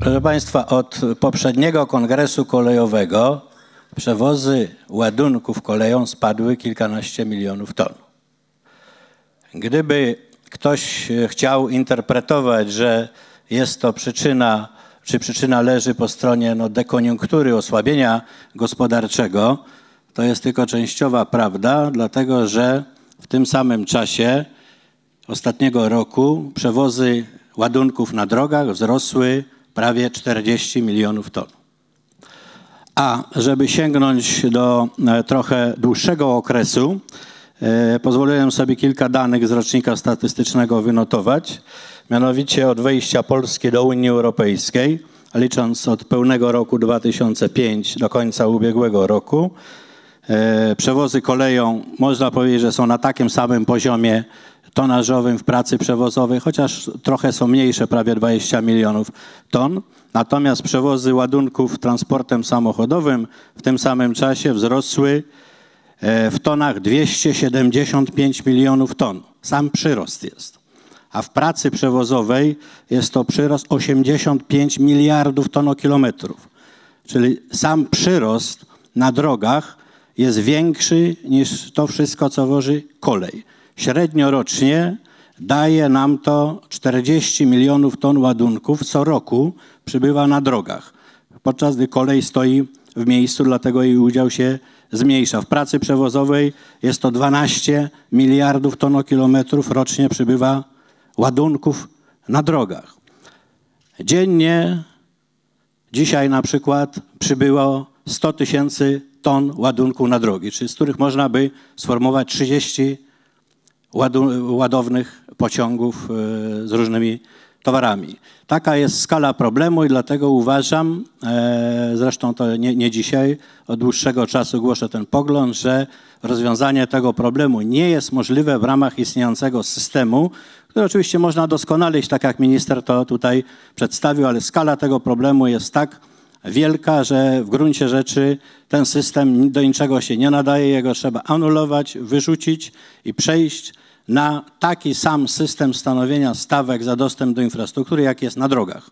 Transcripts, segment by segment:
Proszę Państwa, od poprzedniego kongresu kolejowego przewozy ładunków koleją spadły kilkanaście milionów ton. Gdyby ktoś chciał interpretować, że jest to przyczyna, czy przyczyna leży po stronie no, dekoniunktury, osłabienia gospodarczego, to jest tylko częściowa prawda, dlatego że w tym samym czasie ostatniego roku przewozy ładunków na drogach wzrosły prawie 40 milionów ton. A żeby sięgnąć do e, trochę dłuższego okresu, e, pozwoliłem sobie kilka danych z rocznika statystycznego wynotować. Mianowicie od wejścia Polski do Unii Europejskiej, licząc od pełnego roku 2005 do końca ubiegłego roku, e, przewozy koleją można powiedzieć, że są na takim samym poziomie tonażowym w pracy przewozowej, chociaż trochę są mniejsze, prawie 20 milionów ton. Natomiast przewozy ładunków transportem samochodowym w tym samym czasie wzrosły e, w tonach 275 milionów ton. Sam przyrost jest. A w pracy przewozowej jest to przyrost 85 miliardów tonokilometrów. Czyli sam przyrost na drogach jest większy niż to wszystko, co woży kolej. Średnio rocznie daje nam to 40 milionów ton ładunków co roku przybywa na drogach, podczas gdy kolej stoi w miejscu, dlatego jej udział się zmniejsza. W pracy przewozowej jest to 12 miliardów tonokilometrów rocznie przybywa ładunków na drogach. Dziennie, dzisiaj na przykład, przybyło 100 tysięcy ton ładunku na drogi, czyli z których można by sformułować 30 ładownych pociągów e, z różnymi towarami. Taka jest skala problemu i dlatego uważam, e, zresztą to nie, nie, dzisiaj, od dłuższego czasu głoszę ten pogląd, że rozwiązanie tego problemu nie jest możliwe w ramach istniejącego systemu, który oczywiście można doskonalić, tak jak minister to tutaj przedstawił, ale skala tego problemu jest tak wielka, że w gruncie rzeczy ten system do niczego się nie nadaje, jego trzeba anulować, wyrzucić i przejść na taki sam system stanowienia stawek za dostęp do infrastruktury, jak jest na drogach.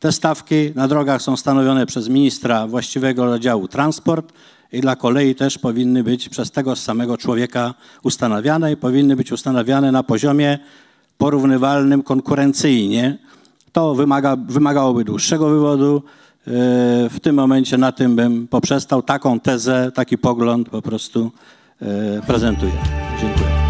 Te stawki na drogach są stanowione przez ministra właściwego działu transport i dla kolei też powinny być przez tego samego człowieka ustanawiane i powinny być ustanawiane na poziomie porównywalnym konkurencyjnie. To wymaga, wymagałoby dłuższego wywodu. E, w tym momencie na tym bym poprzestał. Taką tezę, taki pogląd po prostu e, prezentuję. Dziękuję.